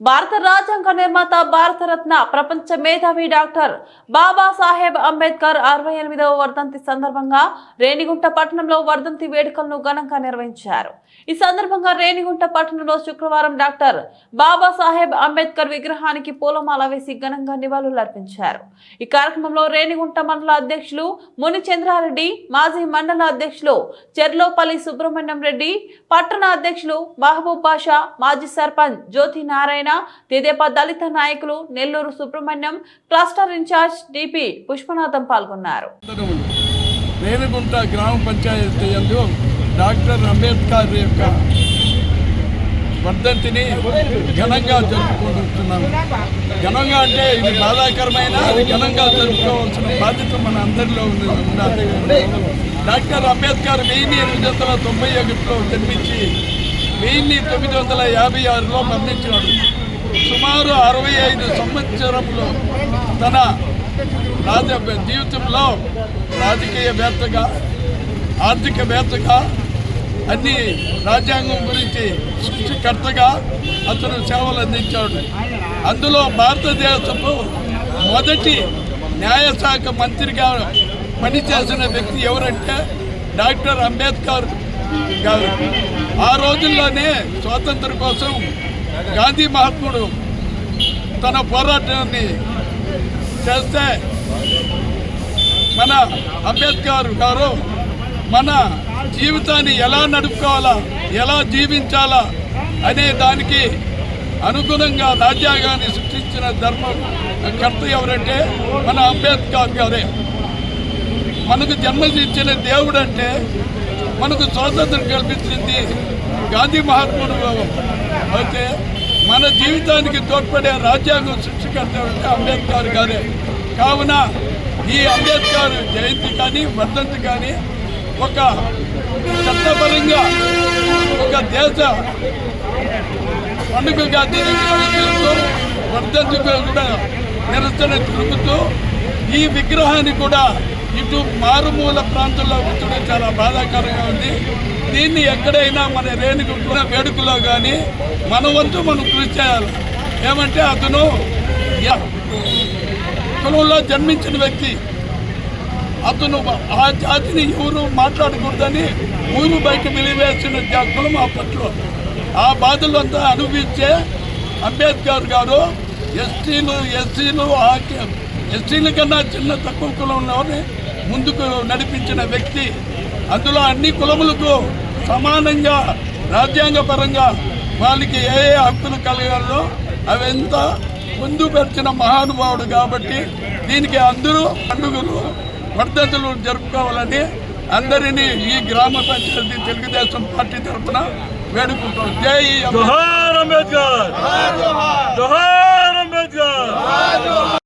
భారత రాజ్యాంగ నిర్మాత భారతరత్న ప్రపంచ మేధావి డాక్టర్ బాబాసాహెబ్ అంబేద్కర్ అరవై ఎనిమిదవ వర్ధంతి సందర్భంగా రేణిగుంట పట్టణంలో వర్ధంతి వేడుకలను ఘనంగా నిర్వహించారు. ఈ సందర్భంగా రేణిగుంట పట్టణంలో శుక్రవారం డాక్టర్ బాబాసాహెబ్ అంబేద్కర్ విగ్రహానికి పూలమాల వేసి ఘనంగా నివాళులర్పించారు ఈ కార్యక్రమంలో రేణిగుంట మండల అధ్యక్షులు ముని చంద్రారెడ్డి మాజీ మండల అధ్యక్షులు చెర్లోపల్లి సుబ్రహ్మణ్యం రెడ్డి పట్టణ అధ్యక్షులు మహబూబ్ బాషా మాజీ సర్పంచ్ జ్యోతి నారాయణ తెదేపా దళిత నాయకులు Nellore Subrahmanyam cluster in-charge DP Pushpanatham పాల్గొన్నారు. అందరం గ్రామ పంచాయతీ యందు డాక్టర్ అంబేద్కర్ యొక్క వర్ధంతిని ఘనంగా జరుపుకుంటున్నాము ఘనంగా అంటే ఇది బాధాకరమైన అది ఘనంగా జరుపుకోవాల్సిన బాధ్యత మన అందరిలో ఉంది- ఉన్నది. డాక్టర్ అంబేద్కర్ వెయ్యి ఎనిమిది వందల తొంభై ఒకటిలో జన్మించి వెయ్యి తొమ్మిది వందల యాభై ఆరులో మరణించినాడు. సుమారు అరవై ఐదు సంవత్సరంలో తన రాజ జీవితంలో రాజకీయవేత్తగా ఆర్థికవేత్తగా అన్ని రాజ్యాంగం గురించి సృష్టికర్తగా అతను సేవలు అందించాడు. అందులో భారతదేశపు మొదటి న్యాయశాఖ మంత్రిగా పనిచేసిన వ్యక్తి ఎవరంటే డాక్టర్ అంబేద్కర్ గారు. ఆ రోజుల్లోనే స్వాతంత్ర కోసం గాంధీ మహాత్ముడు తన పోరాటాన్ని చేస్తే మన అంబేద్కర్ గారు మన జీవితాన్ని ఎలా నడుపుకోవాలా ఎలా జీవించాలా అనే దానికి అనుగుణంగా రాజ్యాంగాన్ని సృష్టించిన ధర్మం కర్త ఎవరంటే మన అంబేద్కర్ గారే. మనకు జన్మనిచ్చిన దేవుడు అంటే మనకు స్వాతంత్రం కల్పించింది గాంధీ మహాత్ముడు అయితే మన జీవితానికి తోడ్పడే రాజ్యాంగం సృష్టికర్త అంటే అంబేద్కర్ గారే. కావున ఈ అంబేద్కర్ జయంతి కానీ వర్ధంతి కానీ ఒక చట్టపరంగా ఒక దేశ పండుగగా దీన్ని వర్ధంతిగా కూడా నిరసన జరుగుతూ ఈ విగ్రహాన్ని కూడా ఇటు మారుమూల ప్రాంతంలో ఉంచడం చాలా బాధాకరంగా ఉంది. దీన్ని ఎక్కడైనా మన రేణుగుంటున్న వేడుకలో కానీ మన వంతు మనం కృషి చేయాలి. ఏమంటే అతను కులంలో జన్మించిన వ్యక్తి. అతను ఆ జాతిని ఎవరు మాట్లాడకూడదని ఊరు బయట వెలివేసిన కులం అప్పట్లో. ఆ బాధలు అంతా అనుభవించే అంబేద్కర్ గారు ఎస్టీలు ఎస్సీలు ఎస్టీల కన్నా చిన్న తక్కువ కులం ముందుకు నడిపించిన వ్యక్తి. అందులో అన్ని కులములకు సమానంగా రాజ్యాంగపరంగా వాళ్ళకి ఏ ఏ హక్కులు కలగాలో అవెంత ముందుపరిచిన మహానుభావుడు కాబట్టి దీనికి అందరూ పండుగలు వర్ధంతులు జరుపుకోవాలని అందరినీ ఈ గ్రామ పంచాయతీ తెలుగుదేశం పార్టీ తరఫున వేడుకుంటాం జై అంబేద్కర్! అంబేద్కర్!